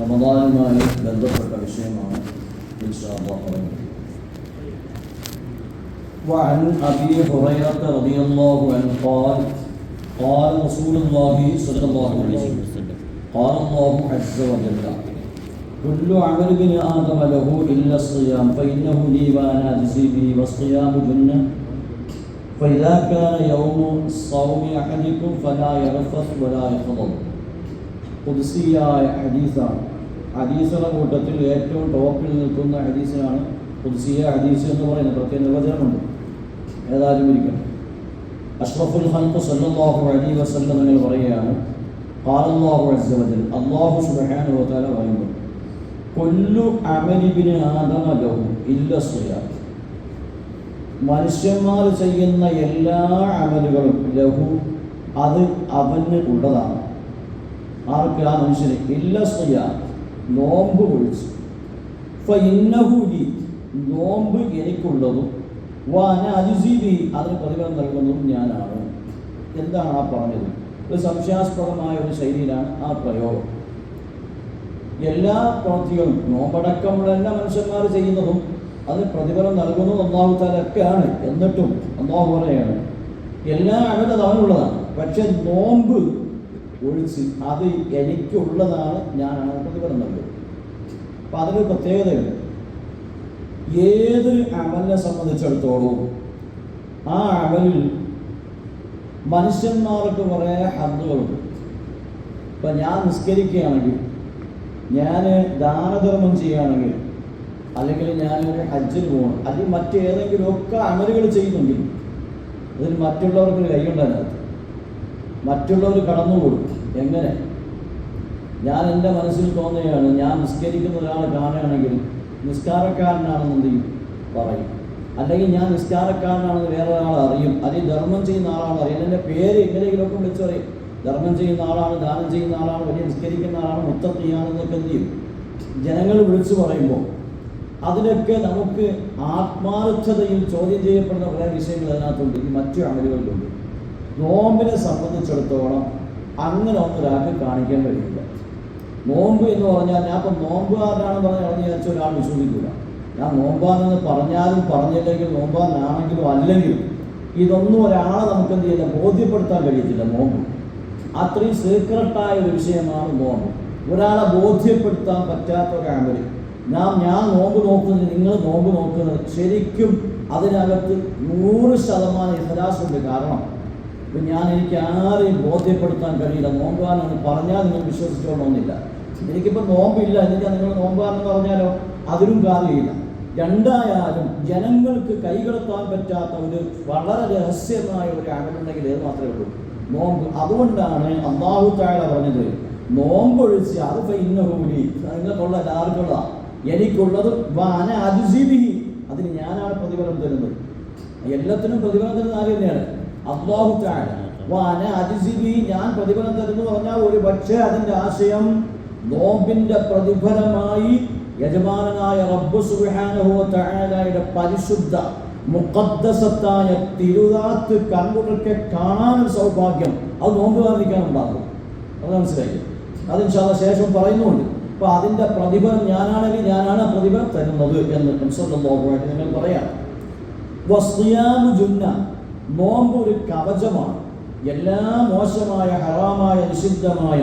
റമദാനുമായി ബന്ധപ്പെട്ട വിഷയമാണ് ഇൻഷാ അല്ലാഹ് പറയുന്നത് وعن أبي هريرة رضي الله عنه قال قال رسول الله صلى الله عليه وسلم قال الله عز وجل كل عمل ابن آدم له إلا الصيام فإنه لي وأنا أجزي به والصيام جنة فإذا كان يوم صوم أحدكم فلا يرفث ولا يغضب കുതിസിയായ ഹദീസാണ് ഹദീസുകളുടെ കൂട്ടത്തിൽ ഏറ്റവും ടോപ്പിൽ നിൽക്കുന്ന ഹദീസിനാണ് പുതുസിയ ഹദീസ് എന്ന് പറയുന്നത്. പ്രത്യേക നിർവചനമുണ്ട്. ഏതായാലും ഇരിക്കണം. അഷ്റഫുൽ ഹൽക്ക് സല്ലാഹു അലി വസല്ലം നിങ്ങൾ പറയുകയാണ്. പാലല്ലാഹു അസവജൽ അള്ളാഹു സുബഹാൻ ഹോത്താല പറയുമ്പോൾ കൊല്ലു അമലിബിന് ആദമലവും ഇല്ല സുയാ. മനുഷ്യന്മാർ ചെയ്യുന്ന എല്ലാ അമലുകളും ലഹു അത് അവന് ഉള്ളതാണ്. ആർക്ക്? ആ മനുഷ്യന്. ഇല്ല സുയാ. നോമ്പ് വിളിച്ചു ഫഇന്നഹുലി നോമ്പ് എനിക്കുള്ളതും വാന അജുസീബി അതിന് പ്രതിഫലം നൽകുന്നതും ഞാനാണ്. എന്താണ് ആ പറഞ്ഞത്? ഒരു സംശയാസ്പദമായ ഒരു ശൈലിയിലാണ് ആ പ്രയോഗം. എല്ലാ പ്രവൃത്തികളും നോമ്പടക്കമുള്ള എല്ലാ മനുഷ്യന്മാർ ചെയ്യുന്നതും അതിന് പ്രതിഫലം നൽകുന്നതും തലൊക്കെയാണ് എന്നിട്ടും ഒന്നാമത് പറയാണ് എല്ലാ അമലും അവനുള്ളതാണ് പക്ഷെ നോമ്പ് ഒഴിച്ച് അത് എനിക്കുള്ളതാണ് ഞാനാണ് പ്രതിഫലം അപ്പം അതിനൊരു പ്രത്യേകതയുണ്ട്. ഏതൊരു അമലിനെ സംബന്ധിച്ചിടത്തോളം ആ അമലിൽ മനുഷ്യന്മാർക്ക് കുറേ ഹർദുകളുണ്ട് ഇപ്പം ഞാൻ നിസ്കരിക്കുകയാണെങ്കിൽ ഞാൻ ദാനധർമ്മം ചെയ്യുകയാണെങ്കിൽ അല്ലെങ്കിൽ ഞാനൊരു ഹജ്ജിന് പോകണം അല്ലെങ്കിൽ മറ്റേതെങ്കിലും ഒക്കെ അമലുകൾ ചെയ്യുന്നുണ്ടെങ്കിൽ അതിൽ മറ്റുള്ളവർക്ക് കൈയുണ്ടതിനകത്ത് മറ്റുള്ളവർ കടന്നുകൂടും. എങ്ങനെ? ഞാൻ എന്റെ മനസ്സിൽ തോന്നുകയാണ് ഞാൻ നിസ്കരിക്കുന്ന ഒരാൾ കാണുകയാണെങ്കിൽ നിസ്കാരക്കാരനാണെന്ന് എന്ത് ചെയ്യും? പറയും. അല്ലെങ്കിൽ ഞാൻ നിസ്കാരക്കാരനാണെന്ന് വേറെ ഒരാൾ അറിയും അതിൽ ധർമ്മം ചെയ്യുന്ന ആളാണ് അറിയാം. എന്റെ പേര് എങ്ങനെയെങ്കിലുമൊക്കെ വിളിച്ചു പറയും. ധർമ്മം ചെയ്യുന്ന ആളാണ് ദാനം ചെയ്യുന്ന ആളാണ് വലിയ നിസ്കരിക്കുന്ന ആളാണ് മുത്തത്തിയാണെന്നൊക്കെ എന്ത് ചെയ്യും? ജനങ്ങൾ വിളിച്ചു പറയുമ്പോൾ അതിനൊക്കെ നമുക്ക് ആത്മാർത്ഥതയിൽ ചോദ്യം ചെയ്യപ്പെടുന്ന കുറേ വിഷയങ്ങൾ അതിനകത്തുണ്ട്. ഈ മറ്റു അമലുകളിലുണ്ട്. നോമ്പിനെ സംബന്ധിച്ചിടത്തോളം അങ്ങനെ ഒന്നും ഒരാൾക്ക് കാണിക്കാൻ കഴിയില്ല. നോമ്പ് എന്ന് പറഞ്ഞാൽ ഞാൻ ഇപ്പം നോമ്പുകാരനാണെന്ന് പറഞ്ഞാൽ വിചാരിച്ച ഒരാൾ വിശ്വസിക്കില്ല ഞാൻ നോമ്പാണെന്ന് പറഞ്ഞാലും പറഞ്ഞില്ലെങ്കിൽ നോമ്പാന്നാണെങ്കിലും അല്ലെങ്കിലും ഇതൊന്നും ഒരാളെ നമുക്ക് എന്ത് ചെയ്യില്ല ബോധ്യപ്പെടുത്താൻ കഴിയത്തില്ല നോമ്പ്. അത്രയും സീക്രട്ടായ ഒരു വിഷയമാണ് നോമ്പ്. ഒരാളെ ബോധ്യപ്പെടുത്താൻ പറ്റാത്ത ഒരു ആമൽ നാം ഞാൻ നോമ്പ് നോക്കുന്നത് നിങ്ങൾ നോമ്പ് നോക്കുന്നത് ശരിക്കും അതിനകത്ത് നൂറ് ശതമാനം ഇഹലാസുണ്ട് കാരണം ഇപ്പം ഞാൻ എനിക്ക് ആരെയും ബോധ്യപ്പെടുത്താൻ കഴിയില്ല. നോമ്പാനെന്ന് പറഞ്ഞാൽ നിങ്ങൾ വിശ്വസിച്ചോളണമെന്നില്ല. എനിക്കിപ്പോൾ നോമ്പില്ല. എനിക്ക് നിങ്ങൾ നോമ്പാനെന്ന് പറഞ്ഞാലോ? അതിലും കാര്യമില്ല. രണ്ടായാലും ജനങ്ങൾക്ക് കൈകടത്താൻ പറ്റാത്ത ഒരു വളരെ രഹസ്യമായ ഒരു അകലുണ്ടെങ്കിൽ ഏത് മാത്രമേ ഉള്ളൂ. നോമ്പ്. അതുകൊണ്ടാണ് അള്ളാഹു താഴെ പറഞ്ഞത് നോമ്പൊഴിച്ച് അത് കൂടി നിങ്ങൾക്കുള്ള എല്ലാവർക്കുള്ള എനിക്കുള്ളത് വാന അതിജീവി അതിന് ഞാനാണ് പ്രതിഫലം തരുന്നത്. എല്ലാത്തിനും പ്രതിഫലം തരുന്ന ആര് തന്നെയാണ്? അള്ളാഹു വാന അതിജീവി ഞാൻ പ്രതിഫലം തരുന്നു പറഞ്ഞാൽ ഒരു പക്ഷേ അതിന്റെ ആശയം നോമ്പിന്റെ പ്രതിഫലമായി യജമാനനായ റബ്ബ് സുബ്ഹാനഹു തആലയുടെ പരിശുദ്ധ മുഖദ്ദസത്തായ തിരുതാത്ത് കൺകുട്ടൊക്കെ കാണാനൊരു സൗഭാഗ്യം. അത് നോമ്പുകാരനിക്കാൻ ഉണ്ടാകും. അത് മനസ്സിലായി? അത് ശേഷം പറയുന്നുണ്ട്. അപ്പൊ അതിന്റെ പ്രതിഫലം ഞാനാണെങ്കിൽ ഞാനാണ് പ്രതിഫലം തരുന്നത് എന്ന് നിങ്ങൾ പറയാം. വസ്തിയാമു ജുന്ന നോമ്പ് ഒരു കവചമാണ്. എല്ലാ മോശമായ ഹറാമായ നിഷിദ്ധമായ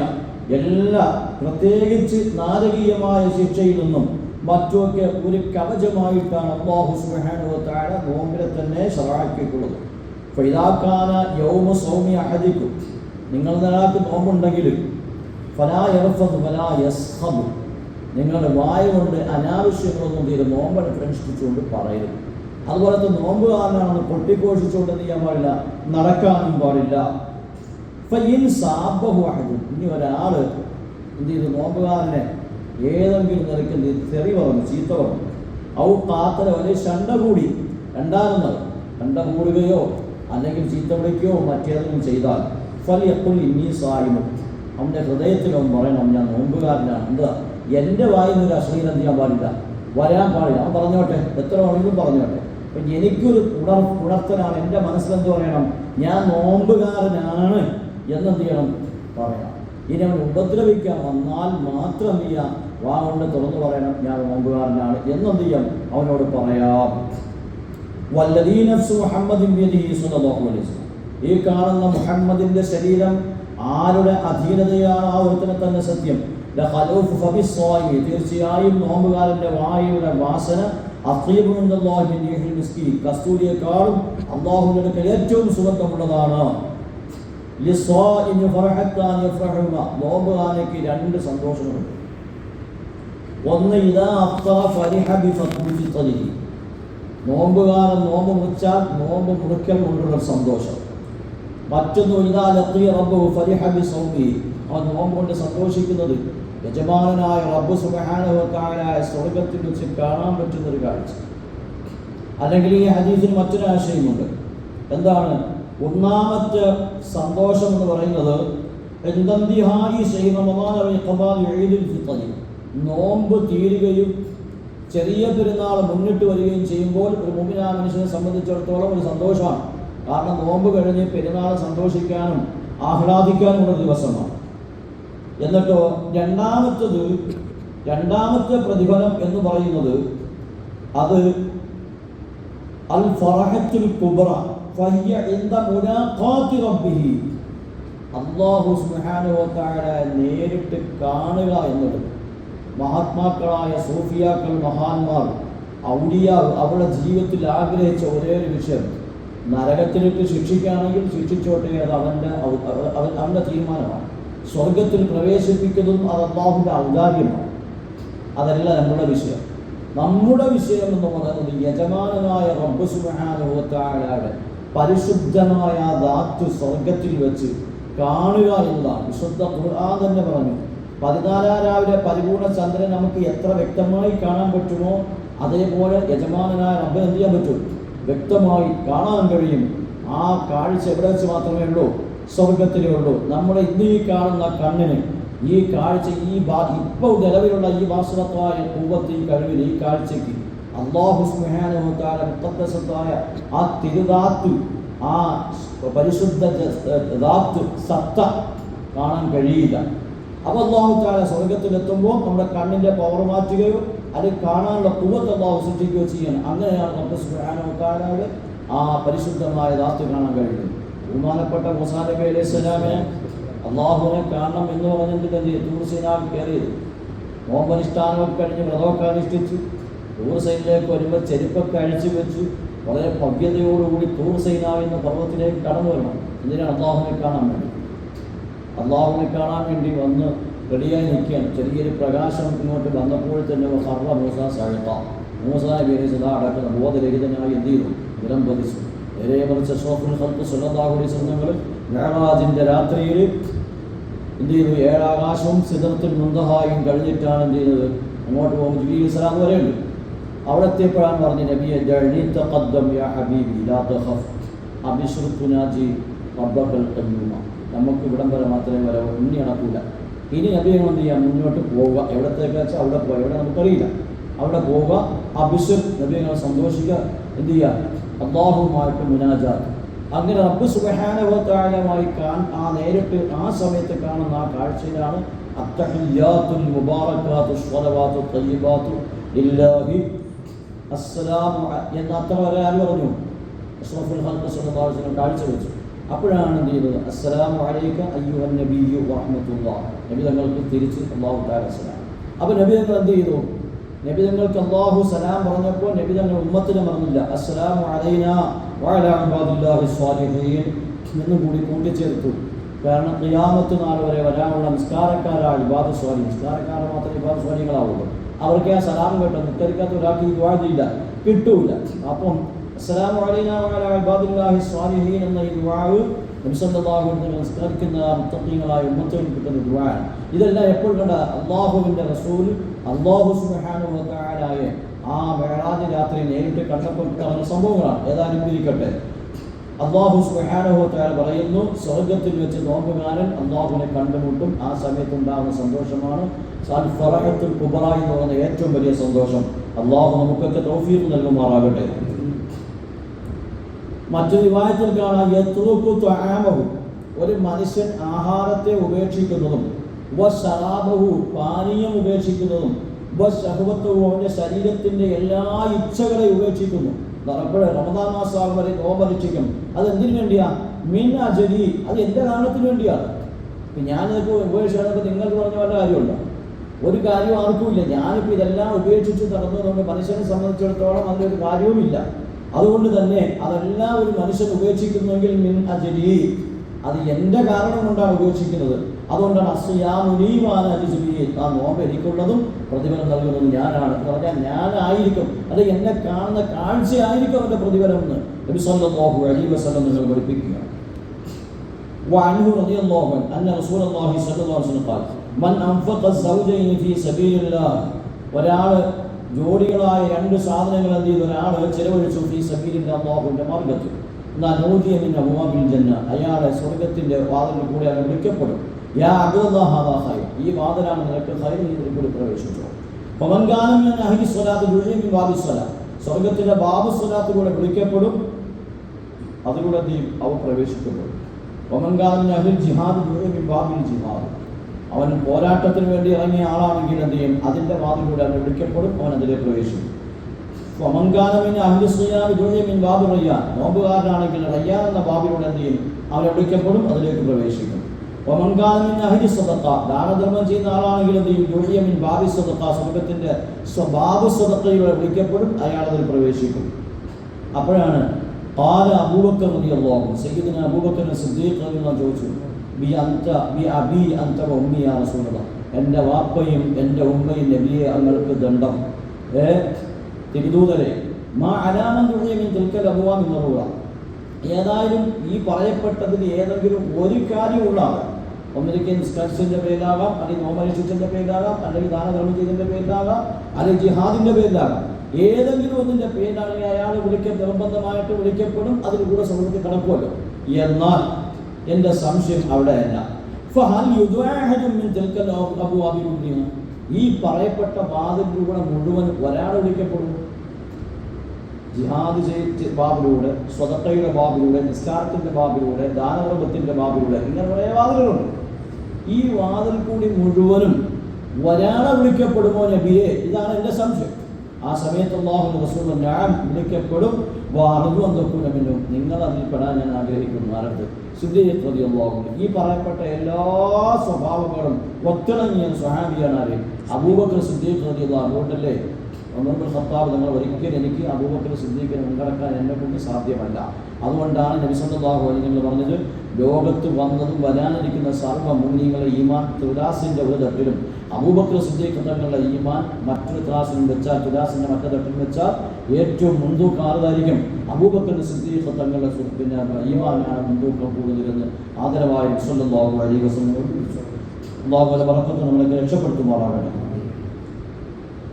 എല്ലാ പ്രത്യേകിച്ച് നാരകീയമായ ശിക്ഷയിൽ നിന്നും മറ്റുമൊക്കെ ഒരു കവചമായിട്ടാണ് അള്ളാഹു തആല നോമ്പിനെ തന്നെ ശറാക്കിയിട്ടുള്ളത് ഫൈദാക്കാന യൗമ സൗമി നിങ്ങൾ ഒരാൾക്ക് നോമ്പുണ്ടെങ്കിൽ ഫലാ നിങ്ങളുടെ വായ കൊണ്ട് അനാവശ്യങ്ങളൊന്നും തീരെ നോമ്പനെ പ്രേക്ഷിച്ചുകൊണ്ട് പറയരുത്. അതുപോലത്തെ നോമ്പുകാരനാണെന്ന് കൊട്ടിഘോഷിച്ചുകൊണ്ട് എന്ത് ചെയ്യാൻ പാടില്ല? നടക്കാനും പാടില്ല. ഇനി ഒരാൾ എന്ത് ചെയ്തു? നോമ്പുകാരനെ ഏതെങ്കിലും നിലയ്ക്ക്? തെറി പറഞ്ഞു ചീത്ത പറഞ്ഞു. ഔ കാത്തല വലിയ ശണ്ട കൂടി. രണ്ടാകുന്നത്. ശണ്ട കൂടുകയോ അല്ലെങ്കിൽ ചീത്ത വിളിക്കുകയോ മറ്റേതെങ്കിലും ചെയ്താൽ. ഫൽ എപ്പോൾ ഇന്നീ സായിമും അവന്റെ ഹൃദയത്തിൽ പറയണം ഞാൻ നോമ്പുകാരനാണ്. എന്താ? എന്റെ വായിൽ നിന്ന് അശ്ലീലം ചെയ്യാൻ പാടില്ല? വരാൻ പാടില്ല. അവൻ പറഞ്ഞോട്ടെ? എത്ര വേണമെങ്കിലും പറഞ്ഞോട്ടെ. അപ്പം എനിക്കൊരു ഉണർ ഉണർത്തലാണ്. എന്റെ മനസ്സിലെന്ത് പറയണം? ഞാൻ നോമ്പുകാരനാണ് എന്നെന്ത് ചെയ്യണം പറയണം ഇനി അവൻ ഉപദ്രവിക്കാൻ വന്നാൽ മാത്രം എന്ത് ചെയ്യാം വാ കൊണ്ട് തുറന്നു പറയണം ഞാൻ നോമ്പുകാരനാണ് എന്നെന്ത് ചെയ്യാം അവനോട് പറയാം. വല്ലദീ നഫ്സു മുഹമ്മദിൻ ബിയദിഹി സ്വല്ലല്ലാഹു അലൈഹി ഈ കാണുന്ന മുഹമ്മദിന്റെ ശരീരം ആരുടെ അധീനതയാണ്? ആ ഒരുത്തനെ തന്നെ സത്യം. തീർച്ചയായും നോമ്പുകാരന്റെ വായുടെ വാസന കസ്തൂരിയെക്കാളും അള്ളാഹുവിന്റെ ഏറ്റവും സുഗന്ധമുള്ളതാണ്. നോമ്പുകാരയ്ക്ക് രണ്ട് സന്തോഷങ്ങളുണ്ട് ഒന്ന് ഇതാ. നോമ്പുകാരൻ നോമ്പ് മുറിച്ചാൽ നോമ്പ് മുറിക്കൽ കൊണ്ടുള്ള സന്തോഷം മറ്റൊന്ന് ഇതാ ലത്തി റബ്ബു ഫരിഹബി ബിസൗമി. അവൻ നോമ്പ് കൊണ്ട് സന്തോഷിക്കുന്നത് യജമാനനായ റബ്ബ് സുബ്ഹാനഹുവതആലായ സ്വർഗത്തിൽ വെച്ച് കാണാൻ പറ്റുന്ന ഒരു കാഴ്ച. അല്ലെങ്കിൽ ഈ ഹദീസിന് മറ്റൊരു ആശയമുണ്ട്. എന്താണ്? ഒന്നാമത്തെ സന്തോഷം എന്ന് പറയുന്നത്. നോമ്പ് തീരുകയും ചെറിയ പെരുന്നാൾ മുന്നിട്ട് വരികയും ചെയ്യുമ്പോൾ ഒരു മുമിനാ മനുഷ്യനെ സംബന്ധിച്ചിടത്തോളം ഒരു സന്തോഷമാണ്. കാരണം നോമ്പ് കഴിഞ്ഞ് പെരുന്നാൾ സന്തോഷിക്കാനും ആഹ്ലാദിക്കാനുമുള്ള ദിവസമാണ്. എന്നിട്ടോ രണ്ടാമത്തത് രണ്ടാമത്തെ പ്രതിഫലം എന്ന് പറയുന്നത് അത് അൽ ഫറഹത്തുൽ കുബ്ര ഫഹിയ ഇൻദ മുനാഖാതി റബ്ബിഹി. അല്ലാഹു സുബ്ഹാനഹു തആല നേരിട്ട് കാണുക എന്നത്. മഹാത്മാക്കളായ സൂഫിയാക്കൾ മഹാന്മാർ ഔലിയാ അവരുടെ ജീവിതത്തിൽ ആഗ്രഹിച്ച ഒരേ ഒരു വിഷയം. നരകത്തിലിട്ട് ശിക്ഷിക്കുകയാണെങ്കിൽ ശിക്ഷിച്ചോട്ടെ അത് അവന്റെ അവന്റെ തീരുമാനമാണ്. സ്വർഗത്തിൽ പ്രവേശിപ്പിക്കുന്നതും അത് അള്ളാഹുവിന്റെ ഔദാര്യമാണ്. അതല്ല നമ്മുടെ വിഷയം. നമ്മുടെ വിഷയം എന്ന് പറയുന്നത് യജമാനനായ റബ്ബ് സുബ്ഹാനഹുവതആലയുടെ പരിശുദ്ധമായ ദാത്ത് സ്വർഗത്തിൽ വെച്ച് കാണുക എന്നതാണ്. വിശുദ്ധ ഖുർആൻ തന്നെ പറഞ്ഞു. പതിനാലാം രാവിലെ പരിപൂർണ ചന്ദ്രൻ നമുക്ക് എത്ര വ്യക്തമായി കാണാൻ പറ്റുമോ? അതേപോലെ യജമാനനായ റബ്ബ് എന്ത് ചെയ്യാൻ പറ്റും? വ്യക്തമായി കാണാൻ കഴിയും. ആ കാഴ്ച എവിടെ വെച്ച് മാത്രമേ ഉള്ളൂ? സ്വർഗത്തിലേ ഉള്ളൂ നമ്മുടെ ഇന്ന് ഈ കാണുന്ന കണ്ണിന് ഈ കാഴ്ച ഈ ബാ ഇപ്പോൾ നിലവിലുള്ള ഈ വാസ്തവത്തായ പൂവത്ത് ഈ കഴിവിന് ഈ കാഴ്ചയ്ക്ക് അള്ളാഹു സ്മഹാനുഭവത്തായ മുത്തസത്തായ ആ തിരുതാത്ത് ആ പരിശുദ്ധ ദാത്ത് സത്ത കാണാൻ കഴിയില്ല. അപ്പോൾ അള്ളാഹു താല സ്വർഗത്തിലെത്തുമ്പോൾ നമ്മുടെ കണ്ണിന്റെ പവർ മാറ്റുകയോ അത് കാണാനുള്ള കുവത്ത് അള്ളാഹു സൃഷ്ടിക്കുകയോ ചെയ്യണം അങ്ങനെയാണ് നമുക്ക് സുഹാനുഭവത്താലയുടെ ആ പരിശുദ്ധമായ ദാത്ത് കാണാൻ കഴിയുന്നത്. ബഹുമാനപ്പെട്ട മുസാ നബി അലൈഹി സ്വലാമിനെ അള്ളാഹുവിനെ കാണണം എന്ന് പറഞ്ഞിട്ട് എന്ത് ചെയ്തു തൂർസൈനാവ് കയറിയത്. നോമ്പനുഷ്ഠാനമൊക്കെ കഴിഞ്ഞ് വ്രതമൊക്കെ അനുഷ്ഠിച്ചു. തൂർസൈനിലേക്ക് വരുമ്പോൾ ചെരുപ്പൊക്കെ അഴിച്ചു വെച്ചു. വളരെ ഭവ്യതയോടുകൂടി തൂർസൈനാവ് എന്ന പർവത്തിലേക്ക് കടന്നു വരണം. എന്തിനാണ് അള്ളാഹുവിനെ കാണാൻ വേണ്ടി? അള്ളാഹുവിനെ കാണാൻ വേണ്ടി വന്ന് റെഡിയായി നിൽക്കുകയാണ്. ചെറിയൊരു പ്രകാശം ഇങ്ങോട്ട് വന്നപ്പോൾ തന്നെ ഹർവ മൂസ സഹിത മൂസ നബി അലൈഹി അടക്കുന്ന ബോധരഹിതനായി എന്ത് ചെയ്തു? നിലം പതിച്ചു നേരെ മറിച്ച് ഷോഫുൽ ഹൽക്ക് സുലതാഹുലി സ്വന്തങ്ങൾ മേറാജിന്റെ രാത്രിയിൽ എന്ത് ചെയ്തു? ഏഴാകാശവും സിദർത്തുൽ മുന്തഹായും കഴിഞ്ഞിട്ടാണ് എന്ത് ചെയ്തത്? അങ്ങോട്ട് പോകുമ്പോൾ ജിബിലി സലാം വരെയുണ്ട് അവിടെ എത്തിയപ്പോഴാണ് പറഞ്ഞ നബിയെ നമുക്ക് ഇവിടം വരെ മാത്രമേ വരെ ഇനി നടക്കൂല. ഇനി നബി ഞങ്ങൾ എന്ത് ചെയ്യാം? മുന്നോട്ട് പോവുക. എവിടത്തേക്ക് വെച്ചാൽ അവിടെ പോവുക? എവിടെ നമുക്കറിയില്ല. അവിടെ പോവുക അബിശ്ർ നബി ഞങ്ങൾ സന്തോഷിക്കുക എന്ത് ചെയ്യുക? അള്ളാഹുമായിട്ട് മുനാജാത്ത് അങ്ങനെ റബ്ബ് സുബഹാനവത്താഴമായി കാൺ ആ നേരിട്ട് ആ സമയത്ത് കാണുന്ന ആ കാഴ്ചയിലാണ് അത്തഹിയാത്തുൽ മുബാറക്കാത്തു സ്വലവാത്തു തയ്യബാത്തു ഇല്ലാഹി. അസ്സലാമു എന്ന് അത്ര വരാൻ പറഞ്ഞു അഷ്റഫുൽ സ്വല്ലല്ലാഹു അലൈഹി കാഴ്ച വെച്ചു. അപ്പോഴാണ് എന്ത് ചെയ്തത്? അസ്സലാമു അലൈക അയ്യുഹൻ നബിയ്യു വറഹ്മത്തുള്ളാഹ്. നബി തങ്ങൾക്ക് തിരിച്ച് അല്ലാഹു തആല അപ്പോൾ നബി തങ്ങൾ എന്ത് ചെയ്തു? നബി അള്ളാഹു സലാം പറഞ്ഞപ്പോൾ നബി ഉമ്മത്തിന് പറഞ്ഞില്ല അസ്സലാമു അലൈന എന്ന് കൂടി കൂട്ടിച്ചേർത്തു. കാരണം ക്രിയാമത്ത് നാൾ വരെ വരാനുള്ള നിസ്കാരക്കാരാണ് ഇബാദ് സ്വാലി. നിസ്കാരക്കാരെ മാത്രമേ ഇബാദ് സ്വാലികളാവുള്ളൂ. അവർക്ക് ആ സലാം കേട്ടോ. നിസ്കരിക്കാത്ത ഒരാൾക്ക് ഇത് ദുആ കിട്ടൂല. അപ്പം അസ്സലാമു അലൈന ഇബാദില്ലാഹി സ്വാലിഹീൻ എന്ന ഈ ദുആ നബി സല്ലല്ലാഹു അലൈഹി വസല്ലം നിസ്കരിക്കുന്ന മുത്തഖീങ്ങളായ കിട്ടുന്ന ദുവാണ് ഇതെല്ലാം എപ്പോൾ കണ്ട അള്ളാഹുവിന്റെ റസൂൽ അള്ളാഹു സുബ്ഹാനഹു വ ആ മെഹറാജ് രാത്രി നേരിട്ട് കണ്ടപ്പോൾ കിട്ടുന്ന സംഭവങ്ങളാണ്. ഏതായാലും ഇരിക്കട്ടെ അള്ളാഹു വ പറയുന്നു സ്വർഗത്തിൽ വെച്ച് നോമ്പുകാരൻ അള്ളാഹുവിനെ കണ്ടുമുട്ടും. ആ സമയത്ത് ഉണ്ടാകുന്ന സന്തോഷമാണ് ഫറഹത്തുൽ കുബറ എന്ന് പറയുന്ന ഏറ്റവും വലിയ സന്തോഷം. അള്ളാഹു നമുക്കൊക്കെ തൗഫീഖ് നൽകുമാറാകട്ടെ. മറ്റൊരു വിവാഹത്തിൽ കാണാം. യത്രൂക്കു ത്വആമഹു ഒരു മനുഷ്യൻ ആഹാരത്തെ ഉപേക്ഷിക്കുന്നതും ശറാബഹു പാനീയം ഉപേക്ഷിക്കുന്നതും വശഹുവത്തവും അവന്റെ ശരീരത്തിന്റെ എല്ലാ ഇച്ഛകളെ ഉപേക്ഷിക്കുന്നു. എപ്പോഴും റമദാൻ മാസം വരെ അത് എന്തിനു വേണ്ടിയാ? മീനാ അജരി അത് എന്റെ കാരണത്തിന് വേണ്ടിയാണ്. ഇപ്പം ഞാനിതൊക്കെ ഉപേക്ഷിച്ചപ്പോൾ നിങ്ങൾക്ക് പറഞ്ഞ വല്ല കാര്യമുണ്ടോ? ഒരു കാര്യം ആർക്കുമില്ല ഞാനിപ്പോൾ ഇതെല്ലാം ഉപേക്ഷിച്ച് നടന്നു നമ്മുടെ മനുഷ്യനെ സംബന്ധിച്ചിടത്തോളം അതിലൊരു കാര്യവുമില്ല. അതുകൊണ്ട് തന്നെ അതെല്ലാം ഒരു മനുഷ്യൻ ഉപേക്ഷിക്കുന്നുവെങ്കിൽ മിൻ അജരി അത് എൻ്റെ കാരണം കൊണ്ടാണ് ഉപേക്ഷിക്കുന്നത് അതുകൊണ്ടാണ് അസ്യാമുനീവാന അജിസുബി ആ നോമ്പ് എനിക്കുള്ളതും പ്രതിഫലം നൽകുന്നതും ഞാനാണ് എന്ന് പറഞ്ഞാൽ ഞാനായിരിക്കും അത് എന്നെ കാണുന്ന കാഴ്ചയായിരിക്കും അവൻ്റെ പ്രതിഫലം എന്ന് നബി സല്ലല്ലാഹു അലൈഹി വസല്ലം നിങ്ങൾ പഠിപ്പിക്കുക وعنه رضي الله عنه أن رسول الله صلى الله عليه وسلم قال من أنفق الزوجين في سبيل الله ഒരാൾ ജോഡികളായ രണ്ട് സാധനങ്ങൾ എന്ത് ചെയ്തു? ഒരാൾ ചെലവഴിച്ചു. ഫീ സബീലിന്റെ അള്ളാഹുവിന്റെ മാർഗത്തിൽ. എന്നാൽ നൂതിയമിന്റെ അബുവാബിൽ ജന്ന. അയാളെ സ്വർഗത്തിന്റെ വാതിലിൽ കൂടെ അയാൾ വിളിക്കപ്പെടും. യാ അബ്ദുല്ലാഹ് ഖൈർ. ഈ വാതിലാണ് നിനക്ക് ഇതിൽ കൂടി പ്രവേശിച്ചു പവൻഗാനം എന്ന അഹി സ്വലാത്ത് ജുഹീമിൻ ബാബി സ്വലാത്ത് സ്വർഗത്തിന്റെ ബാബു സ്വലാത്തിലൂടെ വിളിക്കപ്പെടും. അതിലൂടെ എന്ത് അവ പ്രവേശിക്കപ്പെടും. ഒമൻകാലിന് അഹിൽ ജിഹാദ് ജുഹീമിൻ ബാബിൽ ജിഹാദ്. അവൻ പോരാട്ടത്തിന് വേണ്ടി ഇറങ്ങിയ ആളാണെങ്കിൽ എന്ത് ചെയ്യും? അതിന്റെ വാതിലൂടെ അവൻ വിളിക്കപ്പെടും. അവൻ അതിലെ പ്രവേശിക്കും. സ്വമങ്കാനമിന് നോമ്പുകാരനാണെങ്കിൽ റയ്യാൻ എന്ന ബാബിലൂടെ എന്ത് ചെയ്യും? അവനെ വിളിക്കപ്പെടും. അതിലേക്ക് പ്രവേശിക്കും. ദാനധർമ്മം ചെയ്യുന്ന ആളാണെങ്കിൽ എന്ത് ചെയ്യും? ജോലിയമിൻ ബാബി സ്വതക്ക സ്വർഗത്തിന്റെ സ്വബാബു സ്വതക്കയിലൂടെ വിളിക്കപ്പെടും. അയാൾ അതിൽ പ്രവേശിക്കും. അപ്പോഴാണ് പാല അബൂബക്കർ മതിയുള്ള സയ്യിദിന് അബൂബക്കറിന് സിദ്ദീഖ് എന്ന് ചോദിച്ചു ബി അന്ത ബി അബി അന്ത ഉമ്മിയ റസൂലുള്ള എന്റെ വാപ്പയും എന്റെ ഉമ്മയും നബിയെ അങ്ങൾക്ക് ദണ്ഡം. ഏ? തിരുദൂതരെ മാ അലാമൻ തുടങ്ങിയ മിൻ തിൽക്കൽ അബുവാ മിന്നറുക ഏതായാലും ഈ പറയപ്പെട്ടതിൽ ഏതെങ്കിലും ഒരു കാര്യമുള്ള ഒന്നിരിക്കൽ നിസ്കരിച്ചതിന്റെ പേരിലാകാം അല്ലെങ്കിൽ നോമരിച്ചതിന്റെ പേരിലാകാം അല്ലെങ്കിൽ ദാനധർമ്മം പേരിലാകാം അല്ലെങ്കിൽ ജിഹാദിന്റെ പേരിലാകാം. ഏതെങ്കിലും ഒന്നിന്റെ പേരിലാണെങ്കിൽ അയാൾ വിളിക്ക നിർബന്ധമായിട്ട് വിളിക്കപ്പെടും അതിൽ കൂടെ സമൂഹത്തിൽ കിടക്കുമല്ലോ. എന്നാൽ എന്റെ സംശയം അവിടെയല്ല. ഈ പറയപ്പെട്ട വാതിലൂടെ മുഴുവൻ ഒരാൾ വിളിക്കപ്പെടും ജിഹാദ് ബാബിലൂടെ സ്വതക്കയുടെ ബാബിലൂടെ നിസ്കാരത്തിന്റെ ബാബിലൂടെ ദാനവർഗത്തിന്റെ ബാബിലൂടെ ഇങ്ങനെ കുറേ വാതിലുകളുണ്ട്. ഈ വാതിൽ കൂടി മുഴുവനും ഒരാളെ വിളിക്കപ്പെടുമോ നബിയെ? ഇതാണ് എന്റെ സംശയം. ആ സമയത്ത് അള്ളാഹു ഞാൻ വിളിക്കപ്പെടും. വാറു എന്തൊക്കെയും നിങ്ങൾ അതിൽ പെടാൻ ഞാൻ ആഗ്രഹിക്കുന്നു ആരത്? അള്ളാഹു ഈ പറയപ്പെട്ട എല്ലാ സ്വഭാവങ്ങളും ഒത്തിണങ്ങിയ സ്വഹാബിയാണ് ആര്? അബൂബക്കർ അള്ളാഹു അതുകൊണ്ടല്ലേ ഒന്നുകൂടി ഖത്താബ് നിങ്ങൾ ഒരിക്കലും എനിക്ക് അബൂബക്കർ സിദ്ദീഖിനെ മുൻകടക്കാൻ എന്നെ കൊണ്ട് സാധ്യമല്ല. അതുകൊണ്ടാണ് നബിസല്ലാഹു അലി നിങ്ങൾ പറഞ്ഞത് ലോകത്ത് വന്നതും വരാനിരിക്കുന്ന സർവ മുന്നീങ്ങളെ ഈമാൻ തുലാസിന്റെ ഒരു തട്ടിലും അബൂബക്കർ സിദ്ദീഖ് തങ്ങളുടെ ഈമാൻ മറ്റൊരു ക്ലാസ്സിനും വെച്ചാൽ തുലാസിന്റെ മറ്റു തട്ടിൽ വെച്ചാൽ ഏറ്റവും മുൻതൂക്കം ആർതായിരിക്കും അബൂബക്കർ സിദ്ദീഖ് തങ്ങളുടെ പിന്നെ ഈമാനാണ് മുൻതൂക്കം കൂടുതലെന്ന് ആദരവായി വിശ്വല്ലാഹു അലി വസ്ലം അള്ളാഹുവിന്റെ പറക്കത്ത് നമ്മളൊക്കെ രക്ഷപ്പെടുത്തുമാറാകട്ടെ.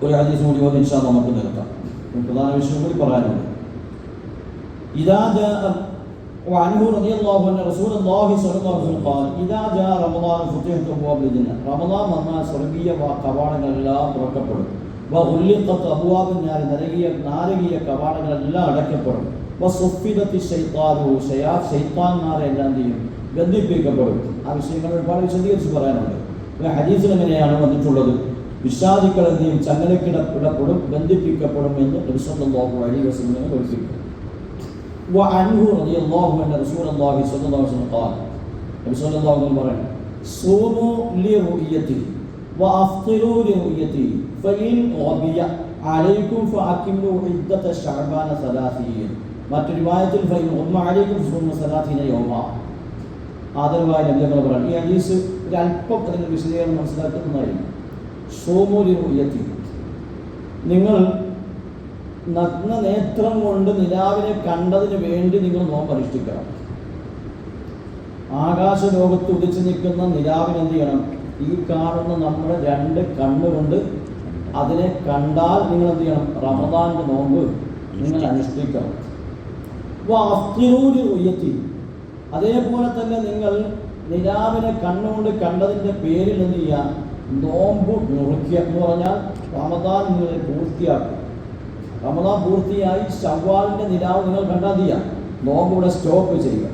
ഒരു ഹദീസ് കൂടി വന്ന് ഇൻഷാ നമുക്ക് നിർത്താം പ്രധാന വിഷയം കൂടി പറയാനുണ്ട്. ഇതാ وعنه رضي الله عنه رسول الله صلى الله عليه وسلم قال إذا جاء رمضان فتحت أبواب الجنة رمضان വന്നാൽ സ്വർഗീയ വാ- കവാടങ്ങളെല്ലാം തുറക്കപ്പെടും വഹുല്ലിഖത്ത് അബുവാബിൻ നാരി നരകീയ നാരകീയ കവാടങ്ങളെല്ലാം അടയ്ക്കപ്പെടും വസുഫിദത്തി ശൈത്താനു ശയാ ശൈത്താന്മാരെ എല്ലാം ചെയ്യും ബന്ധിപ്പിക്കപ്പെടും ആ വിഷയങ്ങൾ ഒരുപാട് വിശദീകരിച്ച് പറയാനുണ്ട് ഒരു ഹദീസിൽ എങ്ങനെയാണ് വന്നിട്ടുള്ളത് വിഷാദിക്കൾ എന്ത് ചെയ്യും ചങ്ങലക്കിടപ്പെടും ബന്ധിപ്പിക്കപ്പെടും എന്ന് നബിസല്ലാഹു അലൈഹി വസല്ലം പഠിപ്പിക്കും وعنه رضي الله عنه رسول الله صلى الله عليه وسلم قال النبي صلى الله عليه وسلم صوموا لرؤيته وافطروا لرؤيته فإن غبي عليكم فأكملوا عدة شعبان ثلاثين മറ്റൊരു വായത്തിൽ ഫൈൻ ഉമ്മ അലൈക്കും സുമ്മ സലാത്തിന യോമ ആദരവായ നബിതങ്ങൾ പറയാം ഈ ഹദീസ് ഒരു അല്പം അതിൻ്റെ വിശദീകരണം മനസ്സിലാക്കുന്നതായിരിക്കും സോമൂലി ഉയർത്തി നിങ്ങൾ നഗ്ന നേത്രം കൊണ്ട് നിലാവിനെ കണ്ടതിന് വേണ്ടി നിങ്ങൾ നോമ്പ് അനുഷ്ഠിക്കണം. ആകാശ ലോകത്ത് ഉദിച്ചു നിൽക്കുന്ന നിലാവിന് എന്ത് ചെയ്യണം? ഈ കാണുന്ന നമ്മുടെ രണ്ട് കണ്ണുകൊണ്ട് അതിനെ കണ്ടാൽ നിങ്ങൾ എന്ത് ചെയ്യണം? റമദാന്റെ നോമ്പ് നിങ്ങൾ അനുഷ്ഠിക്കണം. വാഫ്തിറൂരി ഉയർത്തി അതേപോലെ തന്നെ നിങ്ങൾ നിലാവിനെ കണ്ണുകൊണ്ട് കണ്ടതിന്റെ പേരിൽ എന്ത് ചെയ്യുക? നോമ്പ് മുറിക്കുക എന്ന് പറഞ്ഞാൽ റമദാൻ നിങ്ങളെ പൂർത്തിയാക്കുക റമദാൻ പൂർത്തിയായി ഷവ്വാലിന്റെ നിലാവ് നിങ്ങൾ കണ്ടാൽ ചെയ്യാം? നോമ്പൂടെ സ്റ്റോപ്പ് ചെയ്യുക.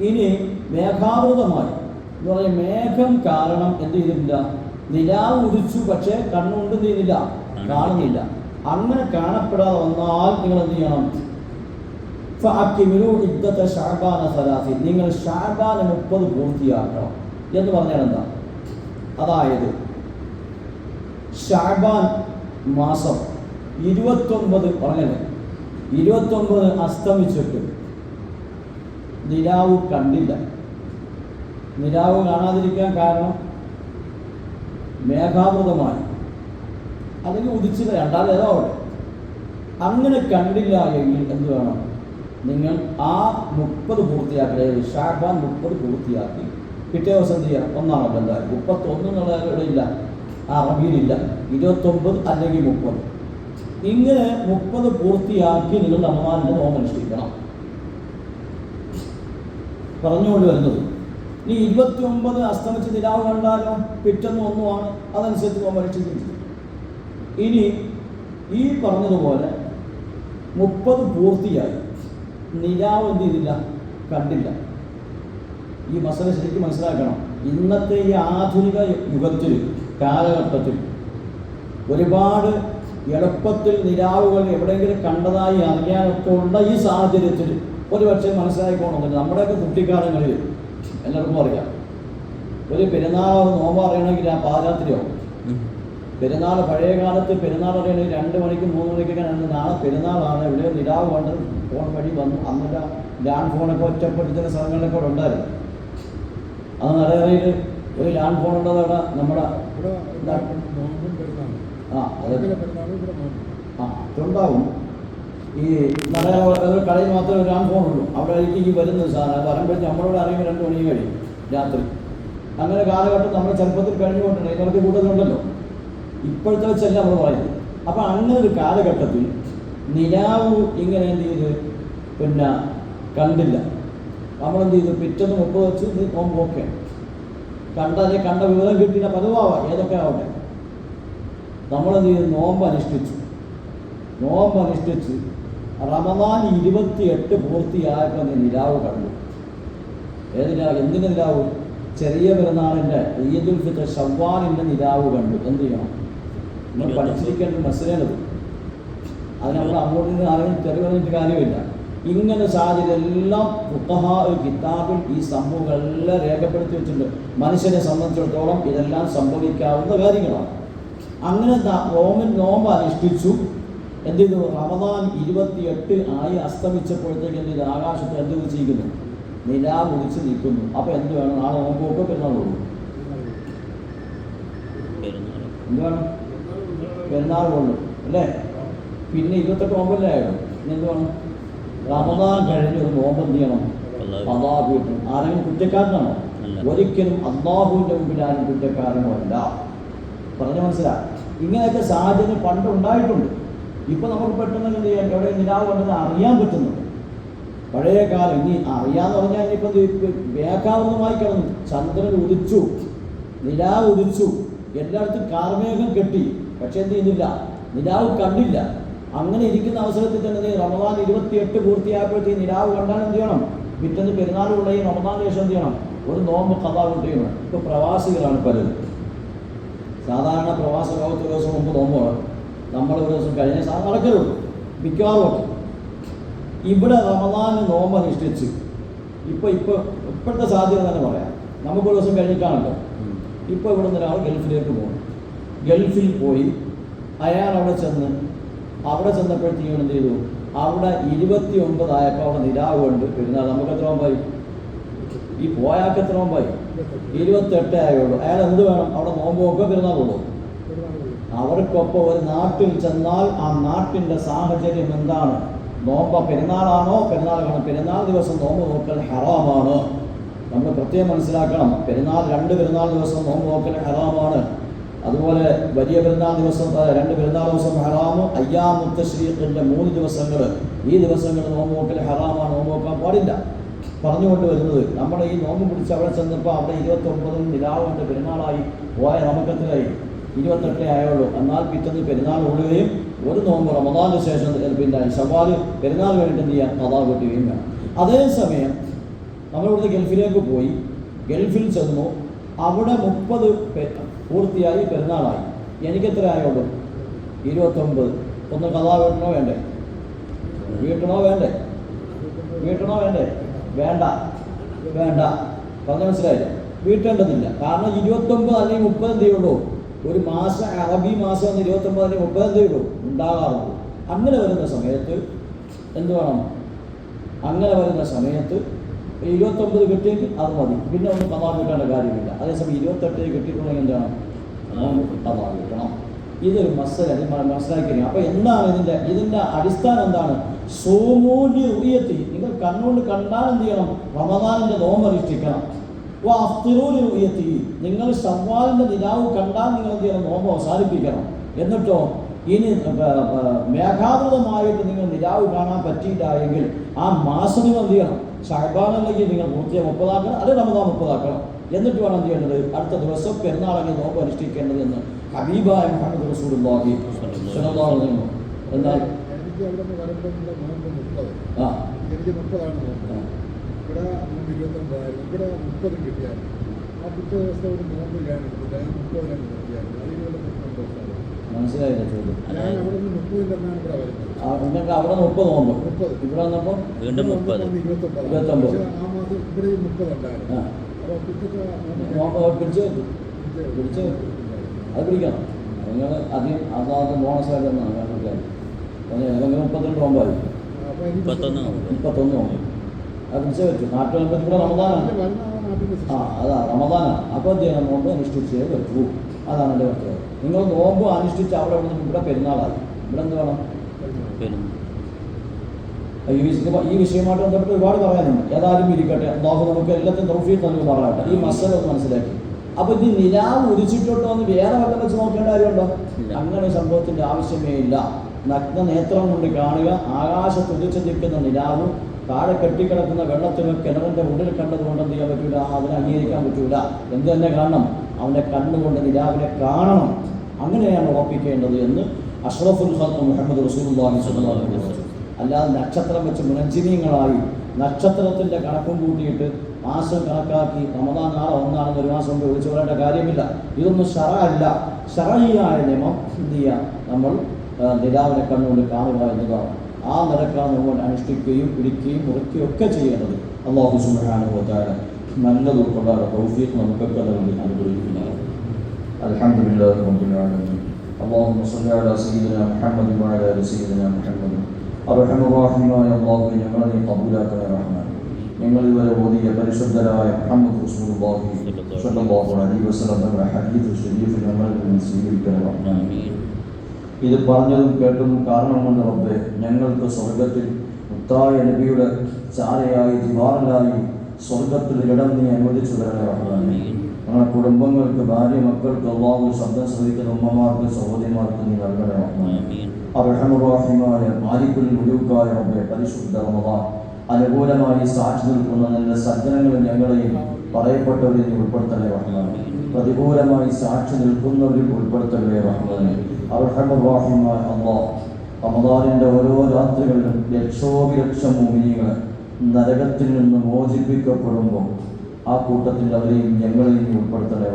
ഇനി മേഘാവൃതമായി. എന്ന് പറയും മേഘം കാരണം എന്ത് ചെയ്തിട്ടില്ല? നിലാവ് ഉദിച്ചു പക്ഷേ കണ്ണുകൊണ്ട് ചെയ്യുന്നില്ല? കാണുന്നില്ല. അങ്ങനെ കാണപ്പെടാതെ വന്നാൽ നിങ്ങൾ എന്ത് ചെയ്യണം? നിങ്ങൾ ഷാബാന മുപ്പത് പൂർത്തിയാക്കണം. എന്ന് പറഞ്ഞാൽ എന്താ? അതായത് ഷാബാൻ മാസം ഇരുപത്തൊമ്പത് പറഞ്ഞത് ഇരുപത്തൊമ്പത് അസ്തമിച്ചിട്ട് നിലാവ് കണ്ടില്ല. നിലാവ് കാണാതിരിക്കാൻ കാരണം മേഘാവൃതമായി. അല്ലെങ്കിൽ ഉദിച്ചില്ല രണ്ടാമത് ഏതോ അങ്ങനെ കണ്ടില്ല എങ്കിൽ എന്ത് വേണം? നിങ്ങൾ ആ മുപ്പത് പൂർത്തിയാക്കി ഷാബാൻ മുപ്പത് പൂർത്തിയാക്കി. പിറ്റേ ദിവസം എന്ത് ചെയ്യുക ഒന്നാമത് എന്തായാലും മുപ്പത്തൊന്ന് എന്നുള്ള ഇവിടെ ഇല്ല. ആ അറബിയിലില്ല ഇരുപത്തൊമ്പത് അല്ലെങ്കിൽ മുപ്പത്. ഇങ്ങനെ മുപ്പത് പൂർത്തിയാക്കി നിങ്ങൾ റമദാനിന്റെ നോമ്പ് അനുഷ്ഠിക്കണം. പറഞ്ഞുകൊണ്ട് വരുന്നത്. ഇനി ഇരുപത്തി ഒമ്പത് അസ്തമിച്ച് നിലാവ് കണ്ടാലോ പിറ്റെന്ന് ഒന്നുമാണ് അതനുസരിച്ച് നോമ്പ് അനുഷ്ഠിക്കുന്നത് ഇനി ഈ പറഞ്ഞതുപോലെ മുപ്പത് പൂർത്തിയായി. നിലാവ് എന്ത് ചെയ്തില്ല? കണ്ടില്ല. ഈ മസല ശരിക്കും മനസ്സിലാക്കണം. ഇന്നത്തെ ഈ ആധുനിക യുഗത്തിൽ കാലഘട്ടത്തിൽ ഒരുപാട് എളുപ്പത്തിൽ നിലാവുകൾ എവിടെയെങ്കിലും കണ്ടതായി അറിയാനൊക്കെ ഉള്ള ഈ സാഹചര്യത്തിൽ ഒരു പക്ഷേ മനസ്സിലായിക്കോണമെന്നില്ല നമ്മുടെയൊക്കെ കുട്ടിക്കാലങ്ങളിൽ എല്ലാവർക്കും അറിയാം. ഒരു പെരുന്നാൾ നോമ്പ് അറിയണമെങ്കിൽ ആ പാരാത്രിയോ പെരുന്നാൾ പഴയ കാലത്ത് പെരുന്നാൾ അറിയണമെങ്കിൽ രണ്ട് മണിക്ക് മൂന്ന് മണിക്കൊക്കെ രണ്ട് നാളെ പെരുന്നാളാണ്. ഇവിടെ നിലാവ് കണ്ട് ഫോൺ വഴി വന്നു. അന്നത്തെ ലാൻഡ് ഫോണൊക്കെ ഒറ്റപ്പെടുത്തുന്ന സ്ഥലങ്ങളിലൊക്കെ ഉണ്ടായിരുന്നു. അത് നിറയേറയിൽ ഒരു ലാൻഡ് ഫോൺ ഉള്ളത് അവിടെ? നമ്മുടെ ഉണ്ടാവും ആ ആ അതുണ്ടാവും ഈ ഒരു കടയിൽ മാത്രമേ ഒരു ലാൻഡ് ഫോൺ ഉള്ളൂ. അവിടെ എനിക്ക് ഈ വരുന്നത് സാധനം അത് വരുമ്പോഴത്തേക്ക് നമ്മളോട് അറിയുമ്പോൾ രണ്ട് മണി കഴിയും രാത്രി. അങ്ങനെ കാലഘട്ടം നമ്മൾ ചെറുപ്പത്തിൽ കഴിഞ്ഞുകൊണ്ടുണ്ട് നമുക്ക് കൂടുതലുണ്ടല്ലോ ഇപ്പോഴത്തെ വെച്ചല്ല നമ്മൾ പറയുന്നത്. അപ്പം അങ്ങനെ ഒരു കാലഘട്ടത്തിൽ നിലാവ് ഇങ്ങനെ എന്ത് ചെയ്ത്? പിന്നെ കണ്ടില്ല. നമ്മളെന്ത് ചെയ്തു പിറ്റൊന്ന് മുപ്പ് വെച്ച് ഇത് നോമ്പ് ഓക്കെ കണ്ടതേ കണ്ട വിവരം കിട്ടിയ പതിവാവാം ഏതൊക്കെ ആവട്ടെ? നമ്മളെന്ത് ചെയ്തു നോമ്പ് അനുഷ്ഠിച്ചു. നോമ്പ് അനുഷ്ഠിച്ച് റമദാൻ ഇരുപത്തിയെട്ട് പൂർത്തിയായപ്പോൾ നീ നിലാവ് കണ്ടു ഏത് നിലാവ്? എന്തിന്റെ നിലാവ്? ചെറിയ പെരുന്നാളിന്റെ ഈദുൽ ഫിത്ർ ഷവ്വാലിന്റെ നിലാവ് കണ്ടു. എന്ത് ചെയ്യണം? നമ്മൾ പഠിച്ചിരിക്കേണ്ട മനസ്സിലേണ്ടത് അത് നമ്മൾ അങ്ങോട്ട് നിന്ന് ആരെങ്കിലും തെറി പറഞ്ഞിട്ട് കാര്യമില്ല. ഇങ്ങനെ സാധ്യതയെല്ലാം ഫുഖഹ കിതാബിൽ ഈ സംഭവങ്ങളെല്ലാം രേഖപ്പെടുത്തി വെച്ചിട്ടുണ്ട്. മനുഷ്യനെ സംബന്ധിച്ചിടത്തോളം ഇതെല്ലാം സംഭവിക്കാവുന്ന കാര്യങ്ങളാണ്. അങ്ങനെ റോമൻ നോമ്പ് അനുഷ്ഠിച്ചു. എന്ത് ചെയ്തു റമദാൻ ഇരുപത്തിയെട്ട് ആയി അസ്തമിച്ചപ്പോഴത്തേക്ക് എന്ത് ചെയ്തു? ആകാശത്ത് എന്ത് വിളിച്ചിരിക്കുന്നു നിലാവ് മുടിച്ച് നിൽക്കുന്നു. അപ്പോൾ എന്ത് വേണം? നാളെ നോമ്പൊക്കെ പെരുന്നാൾ കൊടുക്കും എന്ത് വേണം? പെരുന്നാൾ കൊള്ളു അല്ലേ? പിന്നെ ഇരുപത്തെട്ട് നോമ്പല്ലേ ആയിരുന്നു ഇനി എന്ത് വേണം? റമദാൻ കഴിഞ്ഞ് ഒരു നോമ്പ് എന്ത് ചെയ്യണം അള്ളാഹു ആരെങ്കിലും കുറ്റക്കാരനാണോ? ഒരിക്കലും അള്ളാഹുവിന്റെ മുമ്പിൽ ആരും കുറ്റക്കാരനോ അല്ല പറഞ്ഞു മനസ്സിലാ? ഇങ്ങനെയൊക്കെ സാഹചര്യം പണ്ട് ഉണ്ടായിട്ടുണ്ട്. ഇപ്പൊ നമുക്ക് പെട്ടെന്ന് എന്ത് ചെയ്യാം എവിടെ നിലാവ് കണ്ടെന്ന് അറിയാൻ പറ്റുന്നുണ്ട്. പഴയ കാലം ഇനി അറിയാന്ന് പറഞ്ഞാൽ ഇനിയിപ്പോൾ വേഗാവൃതമായി കിടന്നു ചന്ദ്രൻ ഉദിച്ചു. നിലാവ് ഉദിച്ചു. എല്ലായിടത്തും കാർമേഘം കെട്ടി. പക്ഷെ എന്ത് ചെയ്യുന്നില്ല? നിലാവ് കണ്ടില്ല. അങ്ങനെ ഇരിക്കുന്ന അവസരത്തിൽ തന്നെ നീ റമദാൻ ഇരുപത്തിയെട്ട് പൂർത്തിയായപ്പോഴത്തേക്ക് നിലാവ് കണ്ടാൽ എന്ത് ചെയ്യണം? പിറ്റേന്ന് പെരുന്നാളുള്ള ഈ റമദാൻ ശേഷം എന്ത് ചെയ്യണം? ഒരു നോമ്പ് കഥ കൊണ്ട് ചെയ്യണം. ഇപ്പൊ പ്രവാസികളാണ് പലരും. സാധാരണ പ്രവാസ ലോകത്ത് ഒരു ദിവസം മുമ്പ് നോമ്പാണ് നമ്മൾ ഒരു ദിവസം കഴിഞ്ഞ സാധനം നടക്കരുള്ളൂ മിക്കവാറും ഇവിടെ റമദാന് നോമ്പ് അനുഷ്ഠിച്ച് ഇപ്പോൾ ഇപ്പോൾ ഇപ്പോഴത്തെ സാധ്യത തന്നെ പറയാം. നമുക്കൊരു ദിവസം കഴിഞ്ഞിട്ടാണല്ലോ. ഇപ്പോൾ ഇവിടെ നിന്ന് ഒരാൾ ഗൾഫിലേക്ക് പോകണം ഗൾഫിൽ പോയി അയാൾ അവിടെ ചെന്ന് അവിടെ ചെന്നപ്പോഴത്തേക്കും എന്ത് ചെയ്തു? അവിടെ ഇരുപത്തി ഒമ്പതായപ്പോൾ അവിടെ നിലാവ് കൊണ്ട് പെരുന്നാൾ നമുക്ക് എത്ര നോമ്പായി ഈ പോയാൾക്ക് എത്ര നോമ്പായി ഇരുപത്തെട്ട് ആയുള്ളൂ. അയാൾ എന്ത് വേണം? അവിടെ പെരുന്നാൾ പെരുന്നാളുള്ളൂ അവർക്കൊപ്പം ഒരു നാട്ടിൽ ചെന്നാൽ ആ നാട്ടിന്റെ സാഹചര്യം എന്താണ്? നോമ്പ പെരുന്നാളാണോ? പെരുന്നാൾ കാണും പെരുന്നാൾ ദിവസം നോമ്പ് നോക്കൽ ഹറാമാണ്? നമ്മൾ പ്രത്യേകം മനസ്സിലാക്കണം. പെരുന്നാൾ രണ്ട് പെരുന്നാൾ ദിവസം നോമ്പ് നോക്കൽ ഹറാമാണ്. അതുപോലെ വലിയ പെരുന്നാൾ ദിവസം രണ്ട് പെരുന്നാൾ ദിവസം ഹറാമ് അയ്യാമുത്തശ്രീഖിന്റെ മൂന്ന് ദിവസങ്ങൾ ഈ ദിവസങ്ങൾ നോമ്പ് നോക്കൽ ഹറാമാണ് നോമ്പ് നോക്കാൻ പാടില്ല. പറഞ്ഞുകൊണ്ട് വരുന്നത് നമ്മൾ ഈ നോമ്പ് പിടിച്ച് അവിടെ ചെന്നപ്പോൾ അവിടെ ഇരുപത്തൊമ്പതും നിലാവുണ്ട് പെരുന്നാളായി പോയ നമുക്കത്തിലായി ഇരുപത്തെട്ടേ ആയുള്ളൂ. എന്നാൽ പിറ്റേന്ന് പെരുന്നാൾ ഉള്ളുകയും ഒരു നോമ്പ് റമദാന് ശേഷം പിന്നെ ശവാൽ പെരുന്നാൾ കഴിഞ്ഞിട്ട് എന്ത് ചെയ്യാം? കഥാ കൂട്ടുകയും വേണം. അതേസമയം നമ്മളിവിടുന്ന് ഗൾഫിലേക്ക് പോയി. ഗൾഫിൽ ചെന്നു. അവിടെ മുപ്പത് പൂർത്തിയായി പെരുന്നാളായി. എനിക്ക് എത്ര ആയുള്ളൂ ഇരുപത്തൊമ്പത്. ഒന്ന് കഥാ വീട്ടണോ വേണ്ടേ? വീട്ടണോ വേണ്ടേ? വീട്ടണോ വേണ്ടേ? വേണ്ട. വേണ്ട. പറഞ്ഞ മനസ്സിലായില്ല വീട്ടേണ്ടതില്ല. കാരണം ഇരുപത്തൊമ്പത് അല്ലെങ്കിൽ മുപ്പത് എന്തേ ഉള്ളൂ? ഒരു മാസം അറബി മാസം എന്ന് ഇരുപത്തൊമ്പത് അല്ലെങ്കിൽ മുപ്പത് എന്തേ ഉള്ളൂ? ഉണ്ടാകാറുള്ളൂ. അങ്ങനെ വരുന്ന സമയത്ത് എന്ത് വേണം? അങ്ങനെ വരുന്ന സമയത്ത് ഇരുപത്തൊമ്പത് കിട്ടിയെങ്കിൽ അത് മതി. പിന്നെ ഒന്ന് കഥാ കിട്ടേണ്ട കാര്യമില്ല. അതേസമയം ഇരുപത്തെട്ട് കിട്ടിയിട്ടുണ്ടെങ്കിൽ എന്താണ്? കഥാ കിട്ടണം ഇതൊരു മസല മനസ്സിലാക്കിയിരിക്കും അപ്പോൾ എന്താണ് ഇതിന്റെ ഇതിന്റെ അടിസ്ഥാനം എന്താണ്? സോമൂല്യ ഉയർത്തി നിങ്ങൾ കണ്ണുകൊണ്ട് കണ്ടാൽ എന്ത് ചെയ്യണം? റമദാനിന്റെ നോമ്പനുഷ്ഠിക്കണം ഓ അഫ്തിറൂലി ഉയർത്തി നിങ്ങൾ ഷവ്വാലിന്റെ നിലാവ് കണ്ടാൽ നിങ്ങൾ എന്ത് ചെയ്യണം? നോമ്പ് അവസാനിപ്പിക്കണം. എന്നിട്ടോ ഇനി പ- നിങ്ങൾ നിലാവ് കാണാൻ പറ്റിയില്ല എങ്കിൽ ആ മാസം നിങ്ങൾ എന്ത് ചെയ്യണം? ഷഹബാനല്ലെങ്കിൽ നിങ്ങൾ പൂർത്തിയായി മുപ്പതാക്കണം അല്ലെങ്കിൽ റമദാൻ മുപ്പതാക്കണം? എന്നിട്ട് വേണം എന്ത് ചെയ്യേണ്ടത്? അടുത്ത ദിവസം പെരുന്നാളെങ്കിൽ നോമ്പ് അനുഷ്ഠിക്കേണ്ടത് എന്ന് ഹബീബായ മുഹമ്മദ് റസൂലുള്ളാഹി സ്വല്ലല്ലാഹു അലൈഹി വസല്ലം. എന്നാൽ ആ. എനിക്ക് മുപ്പതാണ്. ഇവിടെ ഇരുപത്തൊമ്പതായിരുന്നു. ഇവിടെ മുപ്പത് കിട്ടിയായിരുന്നു. ആ പിറ്റേ ദിവസത്തെ ഒരു നോമ്പ് ഞാൻ എടുത്തില്ല മുപ്പതിനാണ് കിട്ടിയായിരുന്നു അത് ഇരുപത് സന്തോഷമാണ് മനസ്സിലായില്ല ചോദ്യം. ഞാൻ നിങ്ങൾക്ക് അവിടെ മുപ്പത് നോമ്പ്. ഇവിടെ വന്നപ്പോൾ വീണ്ടും മുപ്പത്. ഇരുപത്തൊമ്പത്. പിടിച്ച് പിടിച്ച് അത് പിടിക്കണം. നിങ്ങൾ അധികം അതാത് ബോണസായിട്ട് തന്നാണ് ഞങ്ങൾക്ക് കാര്യം ഏതെങ്കിലും മുപ്പത്തിരണ്ട് നോമ്പായി മുപ്പത്തൊന്ന് നോമ്പ്. മുപ്പത്തൊന്ന് നോമ്പ് അത് പിടിച്ചേ പറ്റും നാട്ടിൽ വരുമ്പോൾ റമദാനാണ്. ആ അതാ റമദാനാണ്. അപ്പോൾ എന്ത് ചെയ്യണം? നോമ്പ് അനുഷ്ഠിച്ചേ പറ്റൂ അതാണ് എന്റെ മറ്റേ നിങ്ങൾ നോമ്പ് അനുഷ്ഠിച്ച് അവിടെ വന്നിട്ട് ഇവിടെ പെരുന്നാളായി. ഇവിടെ എന്ത് വേണം? ഈ വിഷയം ഈ വിഷയമായിട്ട് ബന്ധപ്പെട്ട് ഒരുപാട് പറയാനുണ്ട്. ഏതായാലും ഇരിക്കട്ടെ. അള്ളാഹു നമുക്ക് എല്ലാത്തിനും തൗഫീഖ് നൽകി പറയട്ടെ ഈ മസല ഒന്ന് മനസ്സിലാക്കി. അപ്പൊ ഇത് നിലാവ് ഉദിച്ചിട്ടുണ്ടോ എന്ന് വേറെ വട്ടം വെച്ച് നോക്കേണ്ട കാര്യമുണ്ടോ. അങ്ങനെ സംഭവത്തിന്റെ ആവശ്യമേ ഇല്ല. നഗ്ന നേത്രം കൊണ്ട് കാണുക ആകാശത്ത് ഉദിച്ചു നിൽക്കുന്ന നിലാവും താഴെ കെട്ടിക്കിടക്കുന്ന വെള്ളത്തിന് കിണറിന്റെ ഉള്ളിൽ കണ്ടതുകൊണ്ട് എന്ത് ചെയ്യാൻ പറ്റൂല? അതിനെ അംഗീകരിക്കാൻ പറ്റൂല. എന്ത് തന്നെ കാണണം. അവന്റെ കണ്ണുകൊണ്ട് നിലാവിനെ കാണണം. അങ്ങനെയാണ് ഉറപ്പിക്കേണ്ടത് എന്ന് അഷ്റഫുൽ ഹത്ത് മുഹമ്മദ് റസൂലുള്ളാഹി സ്വല്ലല്ലാഹു അലൈഹി വസല്ലം അല്ലാതെ നക്ഷത്രം വെച്ച് മുനഞ്ചിനീങ്ങളായി നക്ഷത്രത്തിന്റെ കണക്കും കൂട്ടിയിട്ട് മാസം കണക്കാക്കി റമദാൻ നാളെ ഒന്നാണെന്ന് ഒരു മാസം മുമ്പ് വിളിച്ചു പറയേണ്ട കാര്യമില്ല. ഇതൊന്നും ഷറ അല്ല ഷറയായ നിയമം എന്ത് ചെയ്യുക നമ്മൾ നിരാവിനെ കണ്ണുകൊണ്ട് കാണുക എന്നതാണ് ആ നിരക്കാണ് നമ്മൾ അനുഷ്ഠിക്കുകയും പിടിക്കുകയും മുറിക്കുകയും ഒക്കെ ചെയ്യേണ്ടത്. അള്ളാഹു സുബ്ഹാനഹു നല്ലത് ഉൾക്കൊള്ളാതെ തൗഫീഖ് നമുക്കൊക്കെ നൽകി അനുഗ്രഹിക്കുന്നതാണ് الحمد لله رب العالمين اللهم صل على سيدنا محمد وعلى ال سيدنا محمد അർഹമ റഹീമായ അല്ലാഹു ഞങ്ങളെ നീ കബൂലാക്കണേ റഹ്മാൻ ഞങ്ങൾ ഇവരെ ഓതിയ പരിശുദ്ധരായ മുഹമ്മദ് റസൂലുള്ളാഹി സ്വല്ലല്ലാഹു അലൈഹി വസല്ലം തങ്ങളുടെ ഹദീസ് ശരീഫ് ഞങ്ങളിൽ നിന്ന് സ്വീകരിക്കണേ റഹ്മാൻ ആമീൻ ഇത് പറഞ്ഞതും കേട്ടതും കാരണം കൊണ്ട് റബ്ബെ ഞങ്ങൾക്ക് സ്വർഗത്തിൽ മുത്തായ നബിയുടെ ചാരയായി ജിവാറിലായി സ്വർഗത്തിൽ ഇടം നീ അനുവദിച്ചു തരണേ റഹ്മാൻ ഞങ്ങളുടെ കുടുംബങ്ങൾക്ക് ഭാര്യ മക്കൾക്ക് അള്ളാഹു ശബ്ദം ശ്രദ്ധിക്കുന്ന ഉമ്മമാർക്ക് സഹോദരിമാർക്ക് നീ നൽകണേ അർഹമുറാഹിമായ മാലിക്കുൽ മുഴുക്കായ റബ്ബെ പരിശുദ്ധ റമദാൻ. അനുകൂലമായി സാക്ഷി നിൽക്കുന്ന നിന്റെ സജ്ജനങ്ങളും ഞങ്ങളെയും പറയപ്പെട്ടവരെ നീ ഉൾപ്പെടുത്തണേ റഹ്മാൻ പ്രതികൂലമായി സാക്ഷി നിൽക്കുന്നവരിൽ ഉൾപ്പെടുത്തണേ റഹ്മാനെ അർഹമുറാഹിമായ അള്ളാഹ് റമദാനിന്റെ ഓരോ രാത്രികളിലും ലക്ഷോപിലക്ഷം മോമിനികളെ നരകത്തിൽ നിന്ന് മോചിപ്പിക്കപ്പെടുമ്പോൾ ആ കൂട്ടത്തിൽ അവരെയും ഞങ്ങളെയും ഉൾപ്പെടുത്തണേ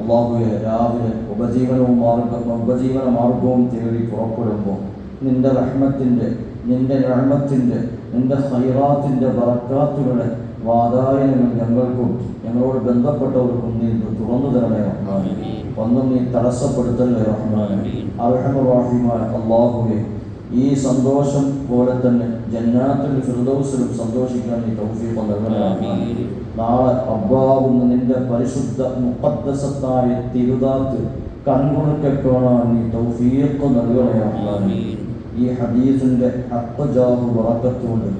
അള്ളാഹുയെ രാവിലെ ഉപജീവനവും മാർഗം ഉപജീവന മാർഗവും തേടി പുറപ്പെടുമ്പോൾ നിന്റെ റഹ്മത്തിന്റെ നിന്റെ റഹ്മത്തിന്റെ നിന്റെ സൈറാത്തിന്റെ ബറക്കാത്തുകളെ വാതായനങ്ങൾ ഞങ്ങൾക്കും ഞങ്ങളോട് ബന്ധപ്പെട്ടവർക്കും നീ തുറന്നു തരണേ റഹ്മാനെ ഒന്നും നീ തടസ്സപ്പെടുത്തല്ലേ റഹ്മാനെ അള്ളാഹുവെ ഈ സന്തോഷം പോലെ തന്നെ ജന്നാത്തിൽ ഫിർദൗസിലും സന്തോഷിക്കാൻ ഈ തൗഫീഖ് നൽകണം നാളെ അബ്ബാവുന്ന നിന്റെ പരിശുദ്ധ മുപ്പത്തസത്തായ തിരുതാത്ത് കൺകുണക്കെ കാണാൻ നീ തൗഫീഖ് നൽകണേ ഈ ഹദീസിന്റെ ഹക്കജാബ് വറക്കത്തുകൊണ്ട്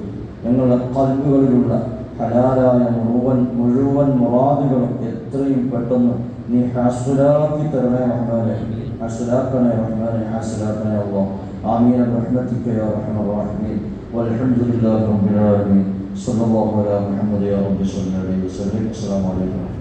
ഞങ്ങളുടെ കൽബുകളിലുള്ള ഹലാലായ മുഴുവൻ മുഴുവൻ മുറാദുകളും എത്രയും പെട്ടെന്ന് നീ ഹാസുരാക്കി തരണേ റഹ്മാനെ ഹാസുരാക്കണേ റഹ്മാനെ ഹാസുരാക്കണേ അള്ളാഹ്. آمين. برحمتك يا أرحم الراحمين. والحمد لله رب العالمين. صلى الله على محمد يا رب صلى الله عليه وسلم. السلام عليكم.